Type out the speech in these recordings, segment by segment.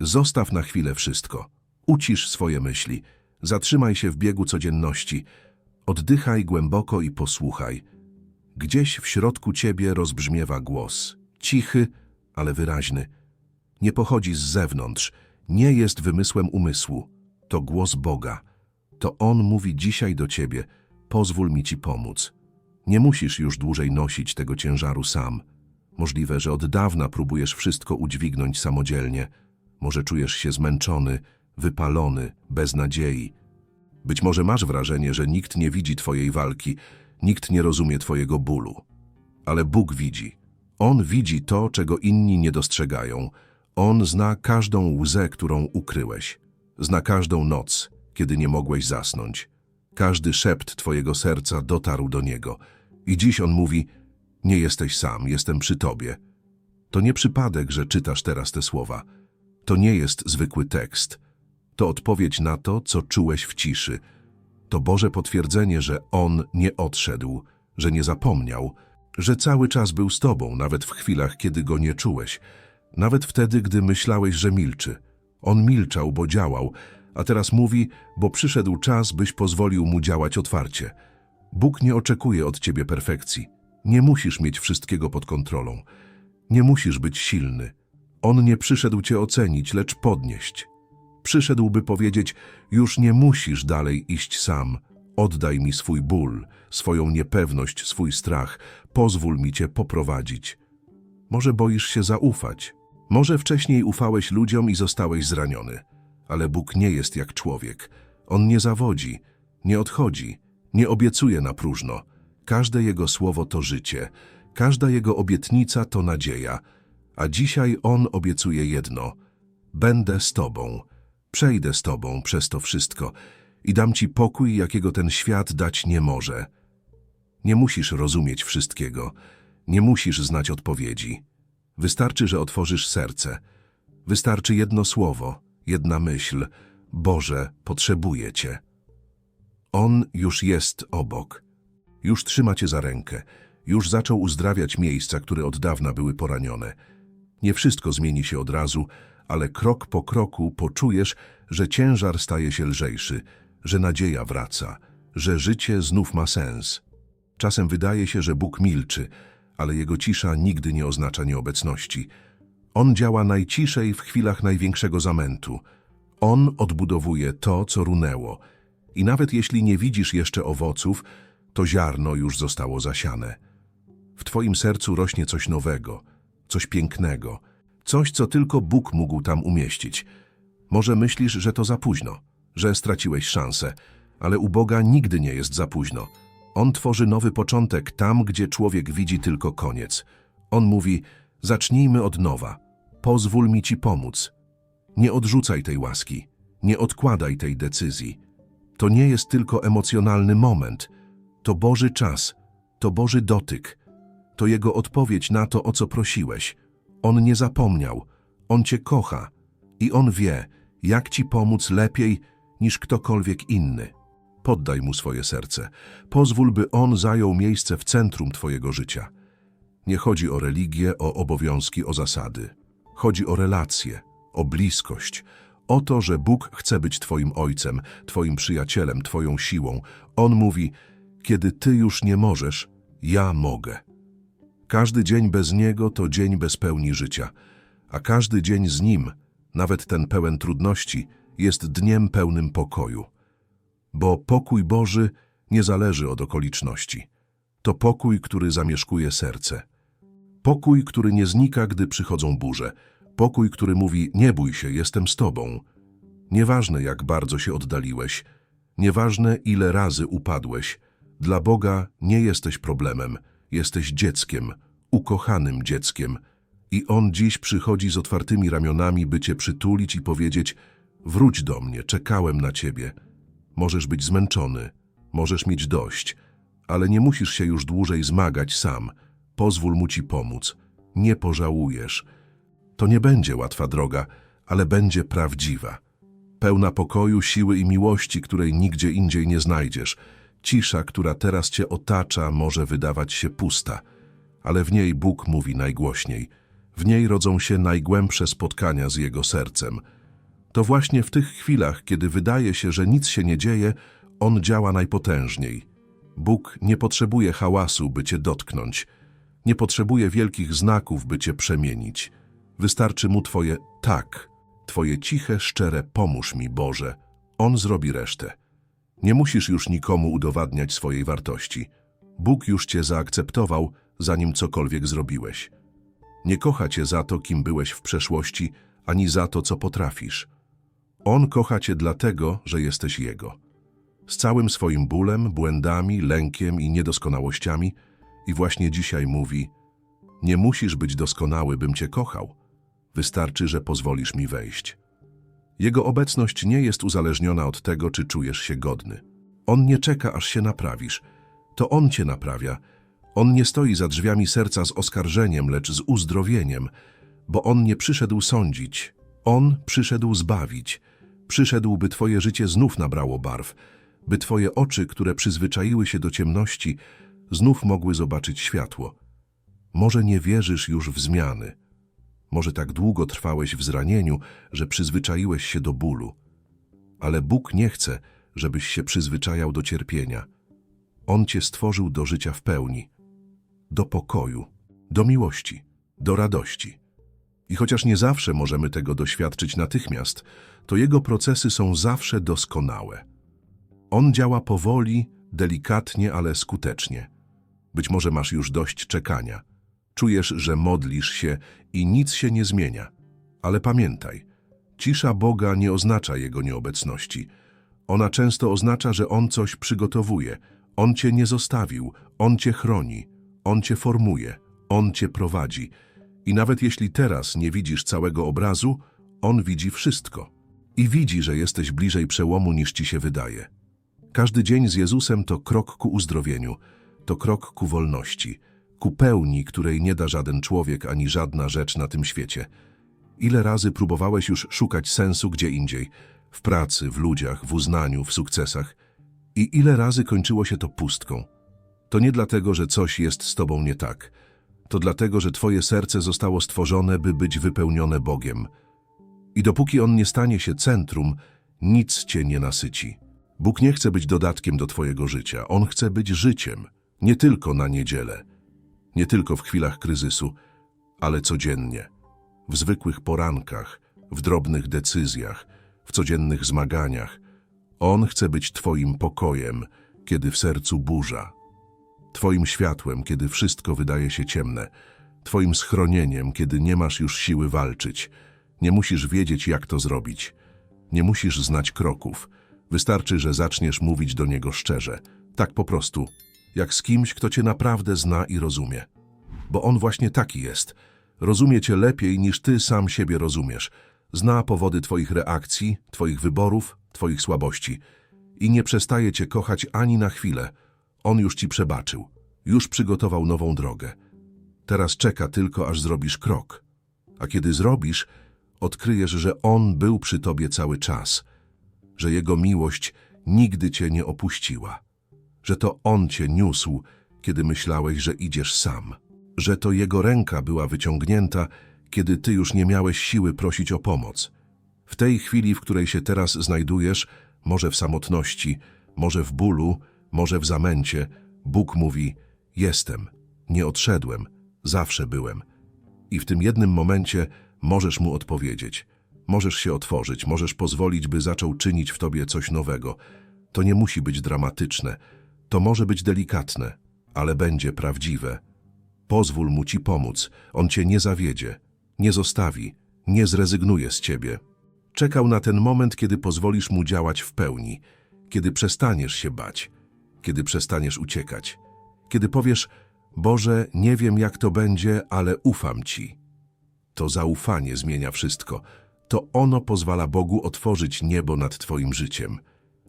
Zostaw na chwilę wszystko. Ucisz swoje myśli. Zatrzymaj się w biegu codzienności. Oddychaj głęboko i posłuchaj. Gdzieś w środku ciebie rozbrzmiewa głos. Cichy, ale wyraźny. Nie pochodzi z zewnątrz. Nie jest wymysłem umysłu. To głos Boga. To On mówi dzisiaj do ciebie. Pozwól mi ci pomóc. Nie musisz już dłużej nosić tego ciężaru sam. Możliwe, że od dawna próbujesz wszystko udźwignąć samodzielnie. Może czujesz się zmęczony, wypalony, bez nadziei. Być może masz wrażenie, że nikt nie widzi twojej walki, nikt nie rozumie twojego bólu. Ale Bóg widzi. On widzi to, czego inni nie dostrzegają. On zna każdą łzę, którą ukryłeś. Zna każdą noc, kiedy nie mogłeś zasnąć. Każdy szept twojego serca dotarł do Niego. I dziś On mówi, nie jesteś sam, jestem przy tobie. To nie przypadek, że czytasz teraz te słowa. To nie jest zwykły tekst. To odpowiedź na to, co czułeś w ciszy. To Boże potwierdzenie, że On nie odszedł, że nie zapomniał, że cały czas był z Tobą, nawet w chwilach, kiedy Go nie czułeś, nawet wtedy, gdy myślałeś, że milczy. On milczał, bo działał, a teraz mówi, bo przyszedł czas, byś pozwolił Mu działać otwarcie. Bóg nie oczekuje od Ciebie perfekcji. Nie musisz mieć wszystkiego pod kontrolą. Nie musisz być silny. On nie przyszedł Cię ocenić, lecz podnieść. Przyszedł, by powiedzieć, już nie musisz dalej iść sam. Oddaj mi swój ból, swoją niepewność, swój strach. Pozwól mi Cię poprowadzić. Może boisz się zaufać. Może wcześniej ufałeś ludziom i zostałeś zraniony. Ale Bóg nie jest jak człowiek. On nie zawodzi, nie odchodzi, nie obiecuje na próżno. Każde Jego słowo to życie, każda Jego obietnica to nadzieja. A dzisiaj On obiecuje jedno. Będę z Tobą, przejdę z Tobą przez to wszystko i dam Ci pokój, jakiego ten świat dać nie może. Nie musisz rozumieć wszystkiego, nie musisz znać odpowiedzi. Wystarczy, że otworzysz serce. Wystarczy jedno słowo, jedna myśl. Boże, potrzebuję Cię. On już jest obok. Już trzyma Cię za rękę. Już zaczął uzdrawiać miejsca, które od dawna były poranione. Nie wszystko zmieni się od razu, ale krok po kroku poczujesz, że ciężar staje się lżejszy, że nadzieja wraca, że życie znów ma sens. Czasem wydaje się, że Bóg milczy, ale Jego cisza nigdy nie oznacza nieobecności. On działa najciszej w chwilach największego zamętu. On odbudowuje to, co runęło. I nawet jeśli nie widzisz jeszcze owoców, to ziarno już zostało zasiane. W Twoim sercu rośnie coś nowego, coś pięknego, coś, co tylko Bóg mógł tam umieścić. Może myślisz, że to za późno, że straciłeś szansę, ale u Boga nigdy nie jest za późno. On tworzy nowy początek tam, gdzie człowiek widzi tylko koniec. On mówi, zacznijmy od nowa, pozwól mi Ci pomóc. Nie odrzucaj tej łaski, nie odkładaj tej decyzji. To nie jest tylko emocjonalny moment, to Boży czas, to Boży dotyk, to Jego odpowiedź na to, o co prosiłeś. On nie zapomniał, On Cię kocha i On wie, jak Ci pomóc lepiej niż ktokolwiek inny. Poddaj Mu swoje serce, pozwól, by On zajął miejsce w centrum Twojego życia. Nie chodzi o religię, o obowiązki, o zasady. Chodzi o relacje, o bliskość, o to, że Bóg chce być Twoim Ojcem, Twoim przyjacielem, Twoją siłą. On mówi, kiedy Ty już nie możesz, ja mogę. Każdy dzień bez Niego to dzień bez pełni życia, a każdy dzień z Nim, nawet ten pełen trudności, jest dniem pełnym pokoju. Bo pokój Boży nie zależy od okoliczności. To pokój, który zamieszkuje serce. Pokój, który nie znika, gdy przychodzą burze. Pokój, który mówi, nie bój się, jestem z Tobą. Nieważne, jak bardzo się oddaliłeś, nieważne, ile razy upadłeś, dla Boga nie jesteś problemem, jesteś dzieckiem, ukochanym dzieckiem. I On dziś przychodzi z otwartymi ramionami, by Cię przytulić i powiedzieć, wróć do mnie, czekałem na Ciebie. Możesz być zmęczony, możesz mieć dość, ale nie musisz się już dłużej zmagać sam. Pozwól Mu Ci pomóc. Nie pożałujesz. To nie będzie łatwa droga, ale będzie prawdziwa. Pełna pokoju, siły i miłości, której nigdzie indziej nie znajdziesz. Cisza, która teraz cię otacza, może wydawać się pusta, ale w niej Bóg mówi najgłośniej. W niej rodzą się najgłębsze spotkania z Jego sercem. To właśnie w tych chwilach, kiedy wydaje się, że nic się nie dzieje, On działa najpotężniej. Bóg nie potrzebuje hałasu, by Cię dotknąć. Nie potrzebuje wielkich znaków, by Cię przemienić. Wystarczy Mu Twoje tak, Twoje ciche, szczere pomóż mi, Boże. On zrobi resztę. Nie musisz już nikomu udowadniać swojej wartości. Bóg już Cię zaakceptował, zanim cokolwiek zrobiłeś. Nie kocha Cię za to, kim byłeś w przeszłości, ani za to, co potrafisz. On kocha Cię dlatego, że jesteś Jego. Z całym swoim bólem, błędami, lękiem i niedoskonałościami i właśnie dzisiaj mówi Nie musisz być doskonały, bym Cię kochał. Wystarczy, że pozwolisz mi wejść. Jego obecność nie jest uzależniona od tego, czy czujesz się godny. On nie czeka, aż się naprawisz. To On Cię naprawia. On nie stoi za drzwiami serca z oskarżeniem, lecz z uzdrowieniem, bo On nie przyszedł sądzić. On przyszedł zbawić. Przyszedł, by Twoje życie znów nabrało barw, by Twoje oczy, które przyzwyczaiły się do ciemności, znów mogły zobaczyć światło. Może nie wierzysz już w zmiany. Może tak długo trwałeś w zranieniu, że przyzwyczaiłeś się do bólu. Ale Bóg nie chce, żebyś się przyzwyczajał do cierpienia. On cię stworzył do życia w pełni, do pokoju, do miłości, do radości. I chociaż nie zawsze możemy tego doświadczyć natychmiast, to Jego procesy są zawsze doskonałe. On działa powoli, delikatnie, ale skutecznie. Być może masz już dość czekania. Czujesz, że modlisz się i nic się nie zmienia. Ale pamiętaj, cisza Boga nie oznacza Jego nieobecności. Ona często oznacza, że On coś przygotowuje. On cię nie zostawił, On cię chroni, On cię formuje, On cię prowadzi. I nawet jeśli teraz nie widzisz całego obrazu, On widzi wszystko. I widzi, że jesteś bliżej przełomu niż ci się wydaje. Każdy dzień z Jezusem to krok ku uzdrowieniu, to krok ku wolności, ku pełni, której nie da żaden człowiek ani żadna rzecz na tym świecie. Ile razy próbowałeś już szukać sensu gdzie indziej, w pracy, w ludziach, w uznaniu, w sukcesach, i ile razy kończyło się to pustką. To nie dlatego, że coś jest z tobą nie tak. To dlatego, że twoje serce zostało stworzone, by być wypełnione Bogiem. I dopóki On nie stanie się centrum, nic cię nie nasyci. Bóg nie chce być dodatkiem do twojego życia. On chce być życiem, nie tylko na niedzielę, nie tylko w chwilach kryzysu, ale codziennie, w zwykłych porankach, w drobnych decyzjach, w codziennych zmaganiach. On chce być twoim pokojem, kiedy w sercu burza, twoim światłem, kiedy wszystko wydaje się ciemne, twoim schronieniem, kiedy nie masz już siły walczyć. Nie musisz wiedzieć, jak to zrobić. Nie musisz znać kroków. Wystarczy, że zaczniesz mówić do niego szczerze. Tak po prostu, jak z kimś, kto cię naprawdę zna i rozumie. Bo on właśnie taki jest. Rozumie cię lepiej, niż ty sam siebie rozumiesz. Zna powody twoich reakcji, twoich wyborów, twoich słabości. I nie przestaje cię kochać ani na chwilę. On już ci przebaczył. Już przygotował nową drogę. Teraz czeka tylko, aż zrobisz krok. A kiedy zrobisz, odkryjesz, że On był przy tobie cały czas, że Jego miłość nigdy cię nie opuściła, że to On cię niósł, kiedy myślałeś, że idziesz sam, że to Jego ręka była wyciągnięta, kiedy ty już nie miałeś siły prosić o pomoc. W tej chwili, w której się teraz znajdujesz, może w samotności, może w bólu, może w zamęcie, Bóg mówi: Jestem, nie odszedłem, zawsze byłem. I w tym jednym momencie możesz mu odpowiedzieć. Możesz się otworzyć, możesz pozwolić, by zaczął czynić w tobie coś nowego. To nie musi być dramatyczne, to może być delikatne, ale będzie prawdziwe. Pozwól mu ci pomóc, on cię nie zawiedzie, nie zostawi, nie zrezygnuje z ciebie. Czekał na ten moment, kiedy pozwolisz mu działać w pełni, kiedy przestaniesz się bać, kiedy przestaniesz uciekać, kiedy powiesz: Boże, nie wiem jak to będzie, ale ufam ci. To zaufanie zmienia wszystko. To ono pozwala Bogu otworzyć niebo nad Twoim życiem.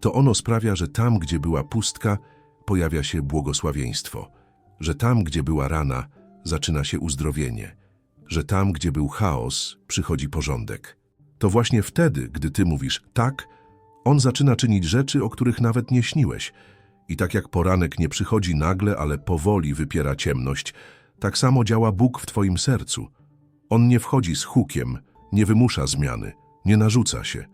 To ono sprawia, że tam, gdzie była pustka, pojawia się błogosławieństwo, że tam, gdzie była rana, zaczyna się uzdrowienie, że tam, gdzie był chaos, przychodzi porządek. To właśnie wtedy, gdy Ty mówisz tak, On zaczyna czynić rzeczy, o których nawet nie śniłeś. I tak jak poranek nie przychodzi nagle, ale powoli wypiera ciemność, tak samo działa Bóg w Twoim sercu. On nie wchodzi z hukiem, nie wymusza zmiany, nie narzuca się.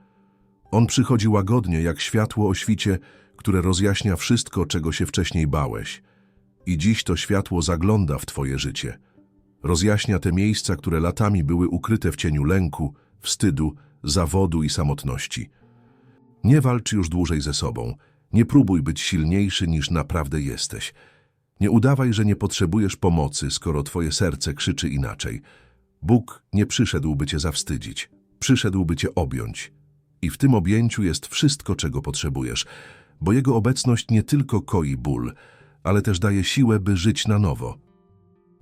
On przychodzi łagodnie, jak światło o świcie, które rozjaśnia wszystko, czego się wcześniej bałeś. I dziś to światło zagląda w twoje życie. Rozjaśnia te miejsca, które latami były ukryte w cieniu lęku, wstydu, zawodu i samotności. Nie walcz już dłużej ze sobą. Nie próbuj być silniejszy niż naprawdę jesteś. Nie udawaj, że nie potrzebujesz pomocy, skoro twoje serce krzyczy inaczej. Bóg nie przyszedł, by cię zawstydzić. Przyszedł, by cię objąć. I w tym objęciu jest wszystko, czego potrzebujesz, bo Jego obecność nie tylko koi ból, ale też daje siłę, by żyć na nowo.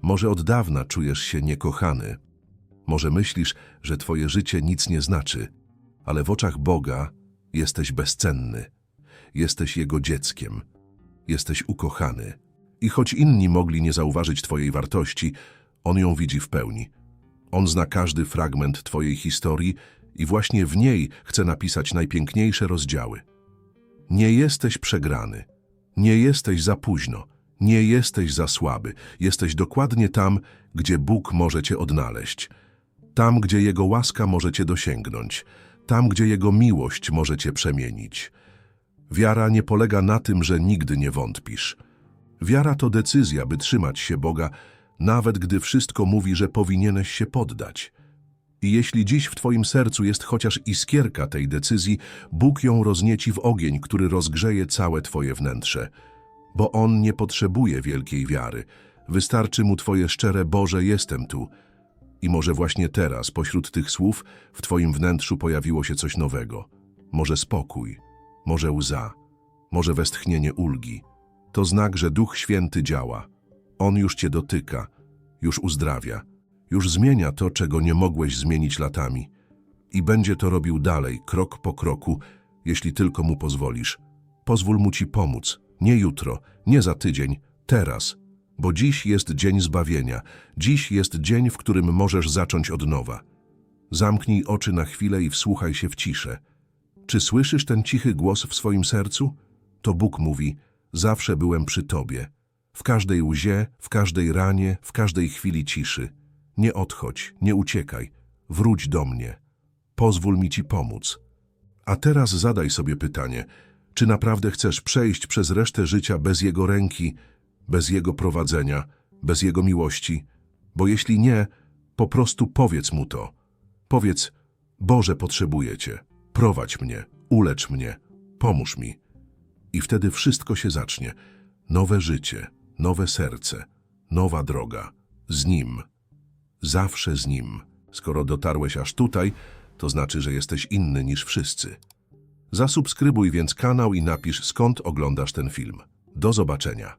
Może od dawna czujesz się niekochany. Może myślisz, że twoje życie nic nie znaczy, ale w oczach Boga jesteś bezcenny. Jesteś Jego dzieckiem. Jesteś ukochany. I choć inni mogli nie zauważyć twojej wartości, On ją widzi w pełni. On zna każdy fragment twojej historii i właśnie w niej chce napisać najpiękniejsze rozdziały. Nie jesteś przegrany. Nie jesteś za późno. Nie jesteś za słaby. Jesteś dokładnie tam, gdzie Bóg może cię odnaleźć. Tam, gdzie Jego łaska może cię dosięgnąć. Tam, gdzie Jego miłość może cię przemienić. Wiara nie polega na tym, że nigdy nie wątpisz. Wiara to decyzja, by trzymać się Boga, nawet gdy wszystko mówi, że powinieneś się poddać. I jeśli dziś w Twoim sercu jest chociaż iskierka tej decyzji, Bóg ją roznieci w ogień, który rozgrzeje całe Twoje wnętrze. Bo On nie potrzebuje wielkiej wiary. Wystarczy Mu Twoje szczere Boże, jestem tu. I może właśnie teraz, pośród tych słów, w Twoim wnętrzu pojawiło się coś nowego. Może spokój, może łza, może westchnienie ulgi. To znak, że Duch Święty działa. On już Cię dotyka, już uzdrawia, już zmienia to, czego nie mogłeś zmienić latami. I będzie to robił dalej, krok po kroku, jeśli tylko Mu pozwolisz. Pozwól Mu Ci pomóc, nie jutro, nie za tydzień, teraz. Bo dziś jest dzień zbawienia, dziś jest dzień, w którym możesz zacząć od nowa. Zamknij oczy na chwilę i wsłuchaj się w ciszę. Czy słyszysz ten cichy głos w swoim sercu? To Bóg mówi, zawsze byłem przy Tobie. W każdej łzie, w każdej ranie, w każdej chwili ciszy. Nie odchodź, nie uciekaj, wróć do mnie. Pozwól mi Ci pomóc. A teraz zadaj sobie pytanie, czy naprawdę chcesz przejść przez resztę życia bez Jego ręki, bez Jego prowadzenia, bez Jego miłości? Bo jeśli nie, po prostu powiedz Mu to. Powiedz, Boże, potrzebuję Cię, prowadź mnie, ulecz mnie, pomóż mi. I wtedy wszystko się zacznie. Nowe życie, nowe serce, nowa droga. Z Nim. Zawsze z Nim. Skoro dotarłeś aż tutaj, to znaczy, że jesteś inny niż wszyscy. Zasubskrybuj więc kanał i napisz skąd oglądasz ten film. Do zobaczenia.